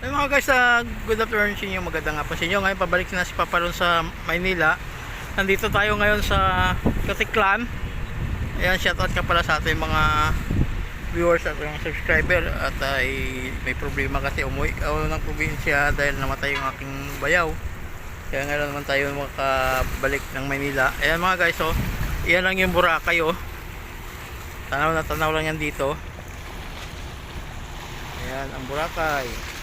Hey mga guys, uh, good afternoon sa inyo, magandang hapon sa inyo. Ngayon pabalik na si Papa sa Maynila. Nandito tayo ngayon sa Katiklan. Ayan, shoutout ka pala sa ating mga viewers at mga subscriber. At ay may problema kasi umuwi ako ng probinsya dahil namatay yung aking bayaw. Kaya ngayon naman tayo makabalik ng Maynila. Ayan mga guys, oh, iyan lang yung Boracay oh. Tanaw na tanaw lang yan dito. Ayan, ang Boracay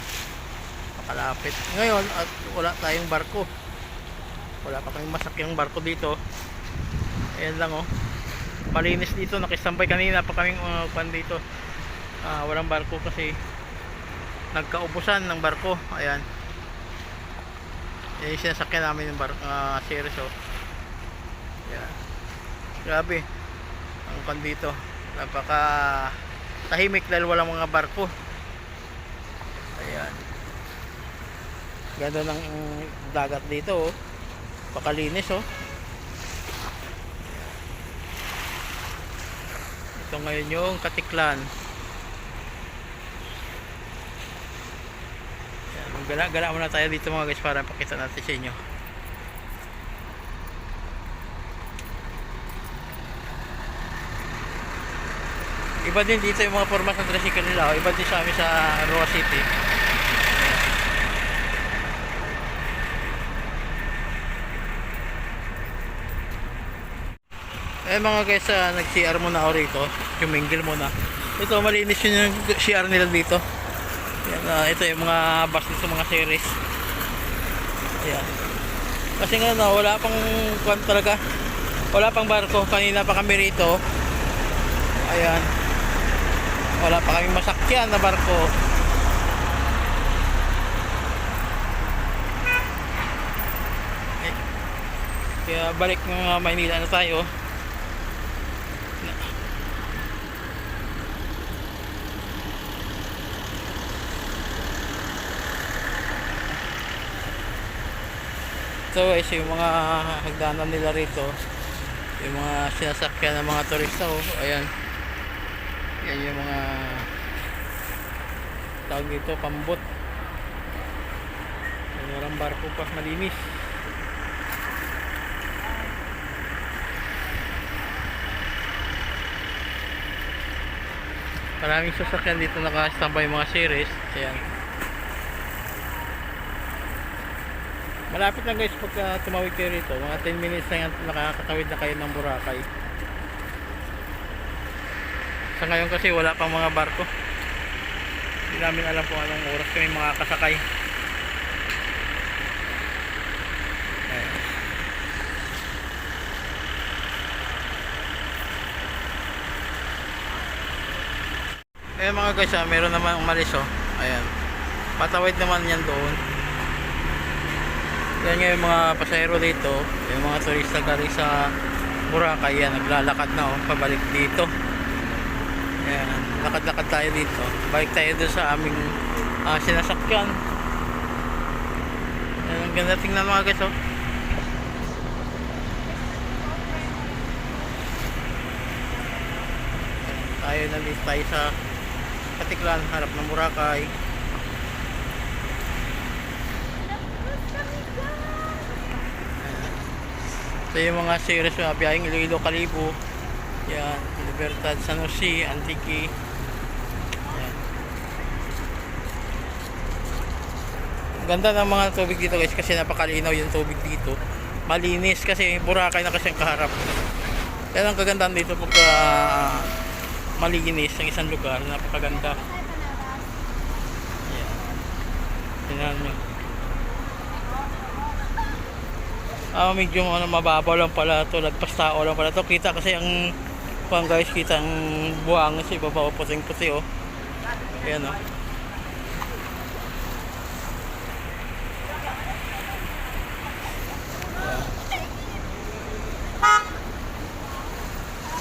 kalapit ngayon at wala tayong barko. Wala pa kaming masakyang barko dito. Ayan lang oh. Malinis dito. Nakisambay kanina pa kaming uh, pan dito. Ah, walang barko kasi nagkaubusan ng barko. Ayan. Yan yung sinasakyan namin yung barko uh, series oh. Ayan. Grabe. Ang pan dito. Napaka tahimik dahil walang mga barko Ganda ng dagat dito oh. Pakalinis oh. Ito ngayon yung Katiklan. Gala-gala muna tayo dito mga guys para pakita natin sa inyo. Iba din dito yung mga format ng tricycle nila. oh. Iba din sa amin sa Roa City. Eh mga guys, uh, nag-CR muna ako rito. Jumingle muna. Ito, malinis yun yung CR nila dito. Yan, ah, ito yung mga bus dito, mga series. Ayan. Kasi nga na, wala pang kwan talaga. Wala pang barko. Kanina pa kami rito. Ayan. Wala pa kaming masakyan na barko. Eh, Kaya balik mga Maynila na tayo. Ito guys, yung mga hagdanan nila rito yung mga sinasakyan ng mga turista oh. ayan. Yan yung mga tawag dito, pambot. Walang barko pa, malinis. Maraming sasakyan dito nakastambay yung mga series. Ayan Malapit lang guys pagka tumawid kayo rito. Mga 10 minutes na yan nakakatawid na kayo ng Boracay. Sa ngayon kasi wala pang mga barko. Hindi namin alam kung anong oras kami makakasakay. Ayan mga guys, ah, meron naman umalis oh. Ayan. Patawid naman yan doon. Yan yung mga pasahero dito, yung mga turista galing sa Boracay, yan, naglalakad na oh, pabalik dito. Yan, lakad-lakad tayo dito. Balik tayo doon sa aming ah, sinasakyan. Yan, ang ganda tingnan mga guys oh. Tayo nandito tayo sa Katiklan, harap ng Boracay. Ito yung mga series na biyaheng Iloilo Kalibo. Yan, Libertad San Jose, Antique. Yan. Ganda ng mga tubig dito guys kasi napakalinaw yung tubig dito. Malinis kasi Boracay na kasi ang kaharap. Yan ang kagandahan dito pagka malinis ang isang lugar, napakaganda. Yan. Tingnan nyo. Ah, medyo ano mababaw lang pala to, lagpas tao lang pala to. Kita kasi ang pang guys, kita ang buhangin sa ibabaw puting-puti oh. Ayan oh.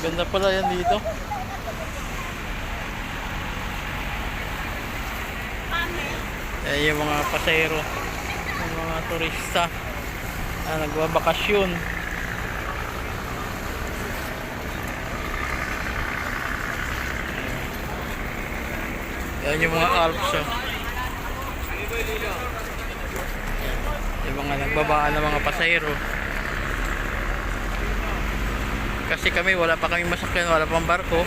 Ganda pala yan dito. Ayan yung mga pasero, yung mga turista na nagbabakasyon. Yan yung mga Alps. Oh. yung mga nagbabaan ng mga pasahero kasi kami wala pa kami masakyan wala pang barko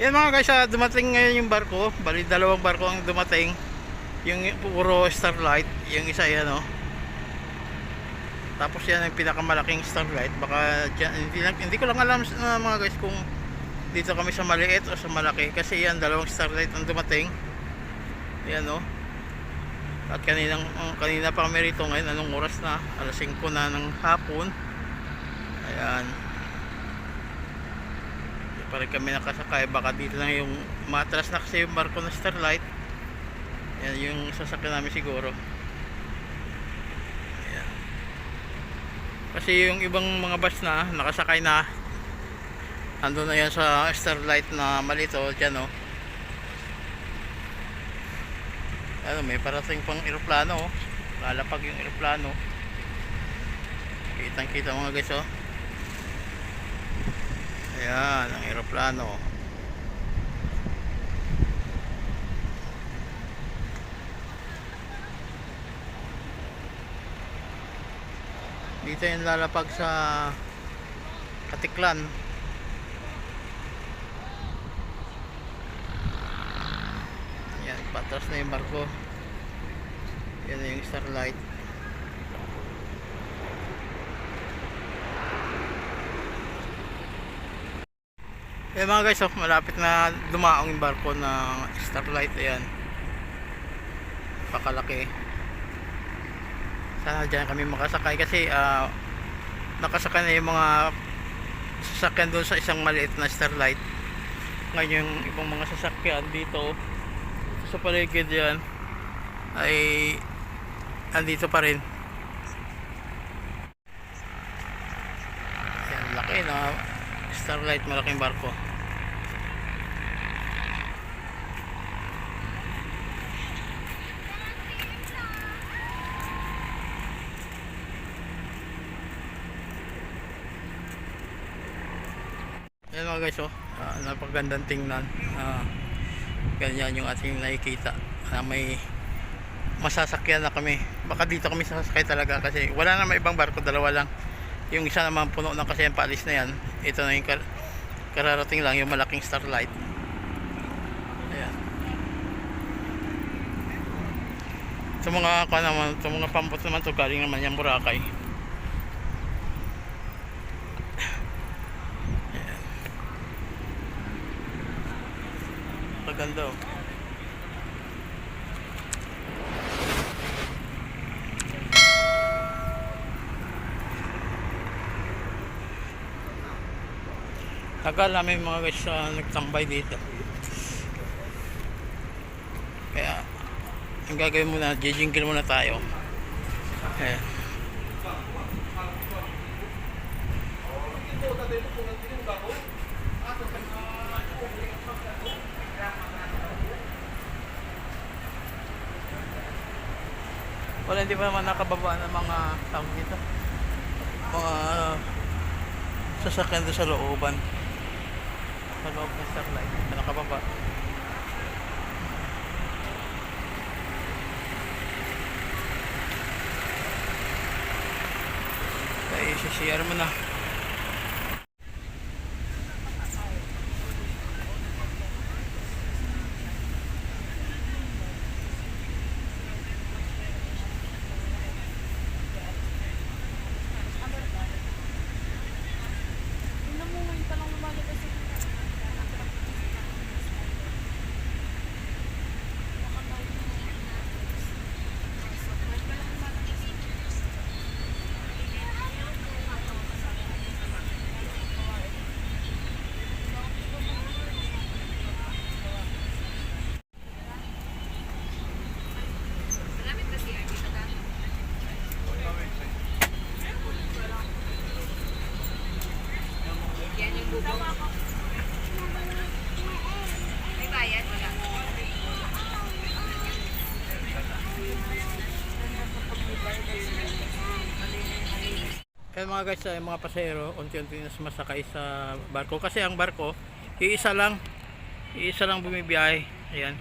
yan mga guys ah, dumating ngayon yung barko bali dalawang barko ang dumating yung puro starlight yung isa yan oh. Tapos yan ang pinakamalaking starlight. Baka dyan, hindi, hindi ko lang alam uh, mga guys kung dito kami sa maliit o sa malaki. Kasi yan dalawang starlight ang dumating. Yan oh. At kaninang, kanina pa kami rito ngayon anong oras na? Alas 5 na ng hapon. Ayan. Hindi pa rin kami nakasakay. Baka dito lang yung matras na kasi yung barko na starlight yan yung sasakyan namin siguro. Ayan. Kasi yung ibang mga bus na nakasakay na ando na yan sa starlight na malito dyan oh. Ano may parating pang eroplano oh. lalapag yung eroplano. Kitang kita mga guys oh. Ayan ang eroplano dito yung lalapag sa Katiklan. Yan patras na yung barko. Yan yung starlight. Yan mga guys oh, malapit na dumaong yung barko ng starlight. Ayan. Pakalaki sana dyan kami makasakay kasi ah, nakasakay na yung mga sasakyan doon sa isang maliit na starlight. Ngayon yung ibang mga sasakyan dito sa paligid yan ay andito pa rin. Yan laki na starlight malaking barko yan mga guys oh. Ah, napagandang tingnan. Ah, ganyan yung ating nakikita na may masasakyan na kami. Baka dito kami sasakay talaga kasi wala naman ibang barko dalawa lang. Yung isa naman puno na kasi yung paalis na yan. Ito na yung kar kararating lang yung malaking starlight. Ayan. Sa mga ka naman sa mga pampot naman to galing naman yung Boracay maganda oh tagal namin mga guys uh, nagtambay dito. Kaya ang gagawin muna jijingkil muna tayo. Eh. Wala hindi pa naman nakababa ng mga tawag dito. Mga sasakyan doon sa looban. Sa loob ng starlight na nakababa. Ay CCR mo na Tingnan mo ngayon pa lang lumalabas yung May bayad? Wala. Kaya mga guys, ay mga pasahero, unti-unti na sumasakay sa barko. Kasi ang barko, iisa lang. Isa lang bumibiyahe. Ayan.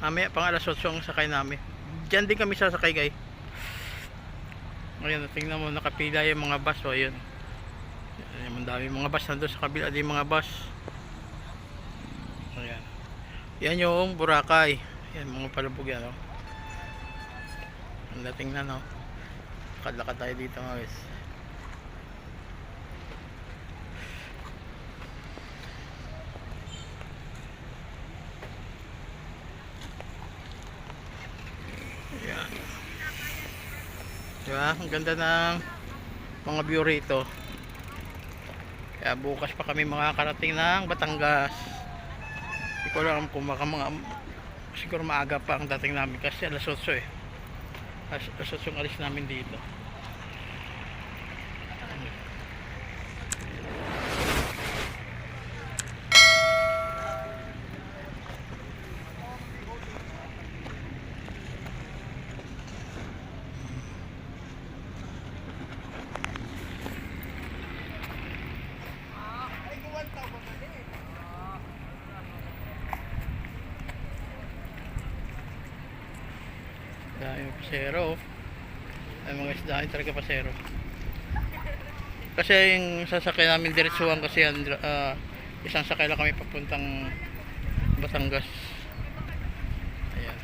Mamaya pang alas 8 ang sakay namin. Diyan din kami sasakay guys. Ayan, tingnan mo nakapila yung mga bus. O, ayan. Ayan, ang dami mga bus nandun sa kabila din mga bus. Yan yung Boracay. Yan mga palubog yan. Oh. Ang dating na no. Lakad-lakad tayo dito mga guys. Yan. Diba? Ang ganda ng mga view rito. Kaya bukas pa kami makakarating ng Batangas. Hindi ko alam kung baka mga siguro maaga pa ang dating namin kasi alas 8 eh. Alas, alas 8 yung alis namin dito. Dahil yung pasero. Ay mga isdahan talaga pasero. Kasi yung sasakyan namin diretsuhan kasi ah, isang sakay lang kami papuntang Batangas. Ayan.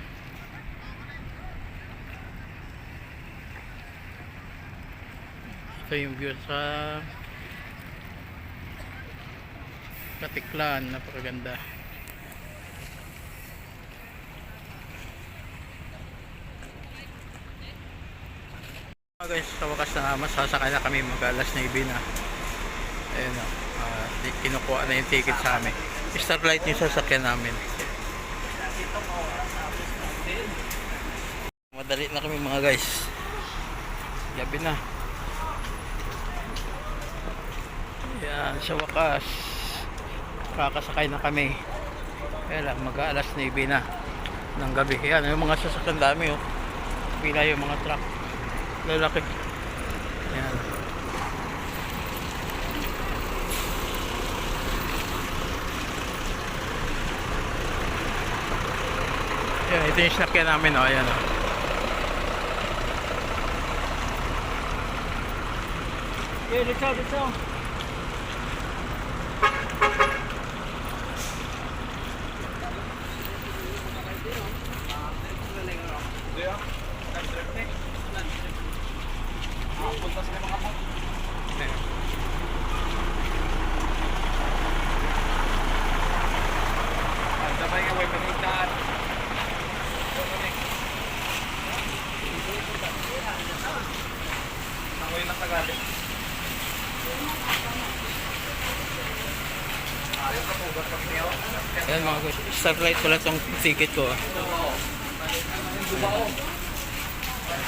Ito yung view sa Katiklan, napakaganda. Ah, guys, sa wakas na masasakay na kami mag alas na na. Ayun na. Uh, kinukuha na yung ticket sa amin. Starlight yung sasakyan namin. Madali na kami mga guys. Gabi na. Yan, sa wakas. Kakasakay na kami. Kaya lang, mag alas na na ng gabi. Yan, yung mga sasakyan dami oh. Pila yung mga truck lalaki. Yan yan ito yung sinakyan namin oh ayan oh. Okay, let's go, let's go. Sabay nga may panigdaan. Na niyo? Ayan mga guys, starlight pala tong ticket ko. ah.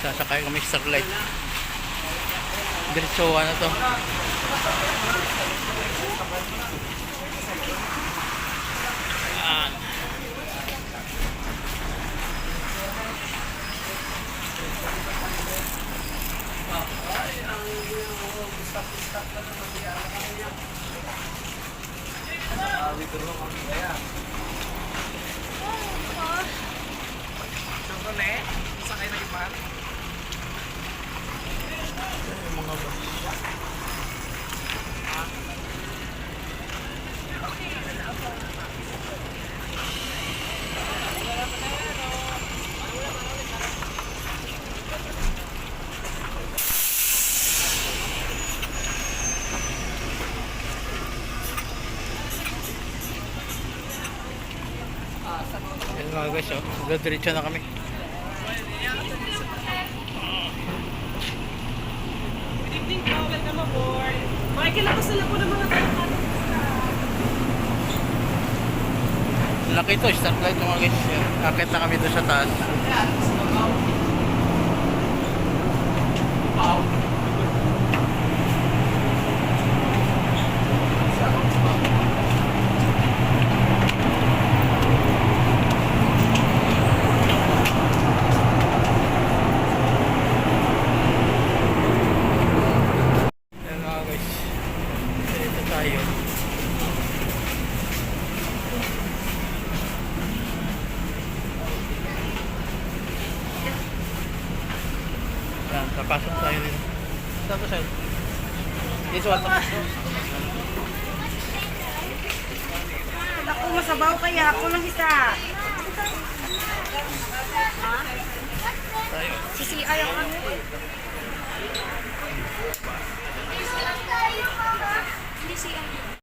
Sasakay kami starlight. Diretso ano to. Ayan. Dito rin kami kaya. Siyempre na eh, sakay na ipan. Yung mga guys, oh. Magdiretso na kami. Good evening po, welcome aboard. Makikilabas na lang po ng mga tao. Laki to, stoplight mga guys. Akit na kami doon sa taas. Papasok tayo nito. Saan to, sir? This one. Ako masabaw kaya ako lang isa. Sisi ayaw eh. Hindi si ano.